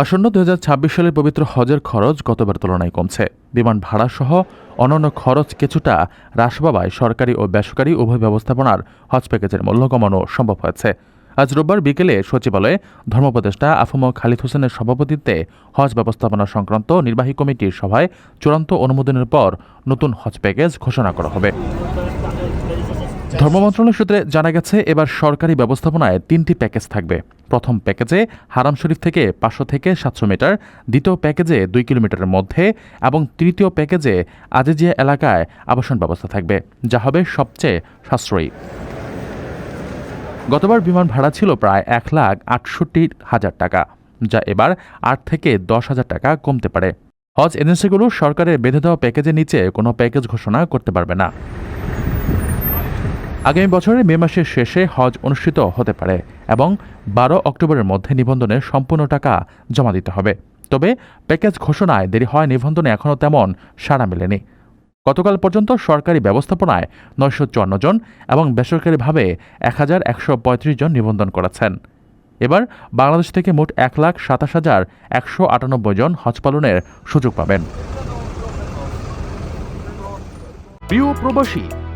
আসন্ন দু হাজার ছাব্বিশ সালের পবিত্র হজের খরচ গতবার তুলনায় কমছে। বিমান ভাড়া সহ অন্যান্য খরচ কিছুটা হ্রাস পাওয়ায় সরকারি ও বেসরকারি উভয় ব্যবস্থাপনার হজ প্যাকেজের মূল্য কমানো সম্ভব হয়েছে। আজ রোববার বিকেলে সচিবালয়ে ধর্মোপদেষ্টা আফম খালিদ হোসেনের সভাপতিত্বে হজ ব্যবস্থাপনা সংক্রান্ত নির্বাহী কমিটির সভায় চূড়ান্ত অনুমোদনের পর নতুন হজ প্যাকেজ ঘোষণা করা হবে। ধর্ম মন্ত্রণালয় সূত্রে জানা গেছে, এবার সরকারি ব্যবস্থাপনায় তিনটি প্যাকেজ থাকবে। প্রথম প্যাকেজে হারাম শরীফ থেকে পাঁচশো থেকে সাতশো মিটার, দ্বিতীয় প্যাকেজে দুই কিলোমিটারের মধ্যে এবং তৃতীয় প্যাকেজে আজিজিয়া এলাকায় আবাসন ব্যবস্থা থাকবে, যা হবে সবচেয়ে সাশ্রয়ী। গতবার বিমান ভাড়া ছিল প্রায় এক লাখ আটষট্টি হাজার টাকা, যা এবার আট থেকে দশ হাজার টাকা কমতে পারে। হজ এজেন্সিগুলো সরকারের বেঁধে দেওয়া প্যাকেজের নিচে কোনো প্যাকেজ ঘোষণা করতে পারবে না। আগামী বছরের মে মাসের শেষে হজ অনুষ্ঠিত হতে পারে এবং বারো অক্টোবরের মধ্যে নিবন্ধনের সম্পূর্ণ টাকা জমা দিতে হবে। তবে প্যাকেজ ঘোষণায় দেরি হয় নিবন্ধনে এখনও তেমন সাড়া মেলেনি। গতকাল পর্যন্ত সরকারি ব্যবস্থাপনায় নয়শো চুয়ান্ন জন এবং বেসরকারিভাবে এক হাজার একশো পঁয়ত্রিশ জন নিবন্ধন করেছেন। এবার বাংলাদেশ থেকে মোট এক লাখ সাতাশ হাজার একশো আটানব্বই জন হজ পালনের সুযোগ পাবেন। প্রিয় প্রবাসী